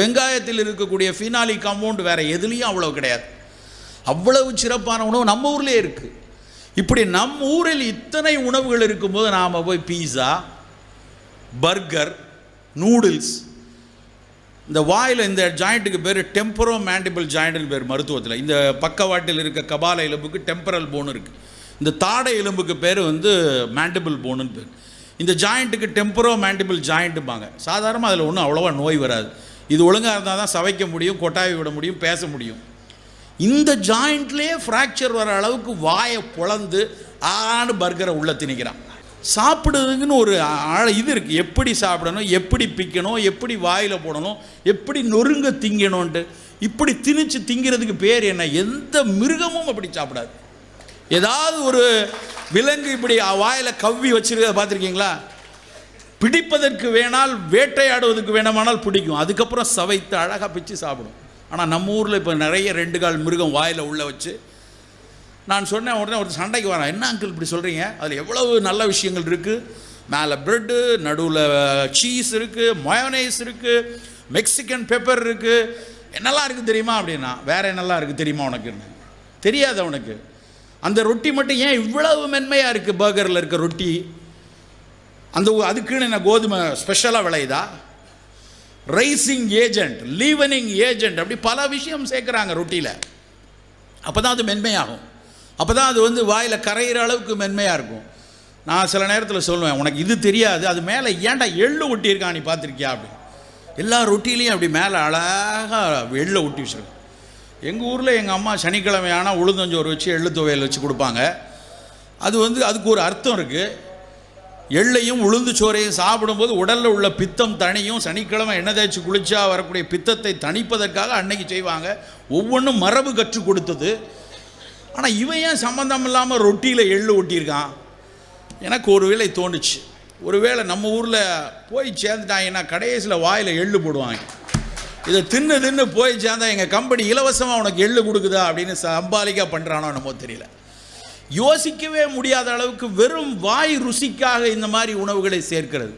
வெங்காயத்தில் இருக்கக்கூடிய finale compound வேறு எதுலேயும் அவ்வளோ கிடையாது. அவ்வளவு சிறப்பான உணவு நம்ம ஊர்லேயே இருக்குது இப்படி நம்ம ஊரில் இத்தனை உணவுகள் இருக்கும்போது நாம் போய் பீஸா பர்கர் நூடுல்ஸ் இந்த வாயில் இந்த ஜாயிண்ட்டுக்கு பேர் டெம்பரோ மேண்டிபிள் ஜாயிண்ட்னு பேர் மருத்துவத்தில். இந்த பக்கவாட்டில் இருக்க கபால எலும்புக்கு டெம்பரல் போன் இருக்குது இந்த தாடை எலும்புக்கு பேர் வந்து மேண்டிபிள் போனுன்னு பேர். இந்த ஜாயிண்ட்டுக்கு டெம்பரோ மேண்டிபிள் ஜாயிண்ட்டுப்பாங்க சாதாரணமாக அதில் ஒன்றும் அவ்வளோவா நோய் வராது. இது ஒழுங்காக இருந்தால் தான் சவைக்க முடியும் கொட்டாவி விட முடியும் பேச முடியும். இந்த ஜாயிண்ட்லேயே ஃப்ராக்சர் வர அளவுக்கு வாயை பொழந்து ஆன்னு பர்கரை உள்ளே திணிக்கிறான். சாப்பிடுறதுக்குன்னு ஒரு ஆழ இது இருக்குது எப்படி சாப்பிடணும் எப்படி பிக்கணும் எப்படி வாயில் போடணும் எப்படி நொறுங்க திங்கணும்ன்ட்டு. இப்படி திணிச்சு திங்கிறதுக்கு பேர் என்ன? எந்த மிருகமும் அப்படி சாப்பிடாது. ஏதாவது ஒரு விலங்கு இப்படி வாயில் கவ்வி வச்சிருக்கிறத பார்த்துருக்கீங்களா? பிடிப்பதற்கு வேணால் வேட்டையாடுவதற்கு வேணுமானால் பிடிக்கும். அதுக்கப்புறம் சவைத்து அழகாக பிச்சு சாப்பிடும். ஆனால் நம்ம ஊரில் இப்போ நிறைய ரெண்டு கால் மிருகம் வாயில் உள்ள வச்சு நான் சொன்னேன் உடனே ஒரு சண்டைக்கு வரேன் என்ன அங்கிள் இப்படி சொல்கிறீங்க அதில் எவ்வளவு நல்ல விஷயங்கள் இருக்குது மேலே ப்ரெட்டு நடுவில் சீஸ் இருக்குது மயோனைஸ் இருக்குது மெக்சிகன் பெப்பர் இருக்குது என்னெல்லாம் இருக்குது தெரியுமா? அப்படின்னா வேற என்னெல்லாம் இருக்குது தெரியுமா உனக்குன்னு? தெரியாது அவனுக்கு. அந்த ரொட்டி மட்டும் ஏன் இவ்வளவு மென்மையாக இருக்குது பர்கரில் இருக்க ரொட்டி. அந்த அதுக்குன்னு என்ன கோதுமை ஸ்பெஷலாக விளையுதா? ரைசிங் ஏஜென்ட் லீவனிங் ஏஜென்ட் அப்படி பல விஷயம் சேர்க்குறாங்க ரொட்டியில். அப்போ தான் அது மென்மையாகும். அப்போ தான் அது வந்து வாயில் கரையிற அளவுக்கு மென்மையாக இருக்கும். நான் சில நேரத்தில் சொல்லுவேன் உனக்கு இது தெரியாது அது மேலே ஏன்டா எள்ளு ஒட்டியிருக்கான் நீ பார்த்துருக்கியா? அப்படின்னு. எல்லா ரொட்டிலையும் அப்படி மேலே அழகாக எள்ளை ஒட்டி வச்சுருக்கோம். எங்கள் ஊரில் எங்கள் அம்மா சனிக்கிழமை ஆனால் உளுந்தஞ்சோறு வச்சு எள்ளு துவையல் வச்சு கொடுப்பாங்க. அது வந்து அதுக்கு ஒரு அர்த்தம் இருக்குது எள்ளையும் உளுந்து சோறையும் சாப்பிடும்போது உடலில் உள்ள பித்தம் தனியும் சனிக்கிழமை எண்ணெய் தேய்ச்சி குளிச்சா வரக்கூடிய பித்தத்தை தணிப்பதற்காக அன்னைக்கு செய்வாங்க. ஒவ்வொன்றும் மரபு கற்றுக் கொடுத்தது. ஆனால் இவன் ஏன் சம்மந்தம் இல்லாமல் ரொட்டியில் எள்ளு ஒட்டியிருக்கான் எனக்கு ஒரு வேளை தோணுச்சு. ஒருவேளை நம்ம ஊரில் போய் சேர்ந்துட்டாங்கன்னா கடைசியில் வாயில் எள்ளு போடுவாங்க. இதை தின்னு தின்னு போய் சேர்ந்தா எங்கள் கம்பெனி இலவசமாக உனக்கு எள்ளு கொடுக்குதா அப்படின்னு சம்பாலிக்கா பண்ணுறானோ என்னமோ தெரியல. யோசிக்கவே முடியாத அளவுக்கு வெறும் வாய் ருசிக்காக இந்த மாதிரி உணவுகளை சேர்க்கிறது.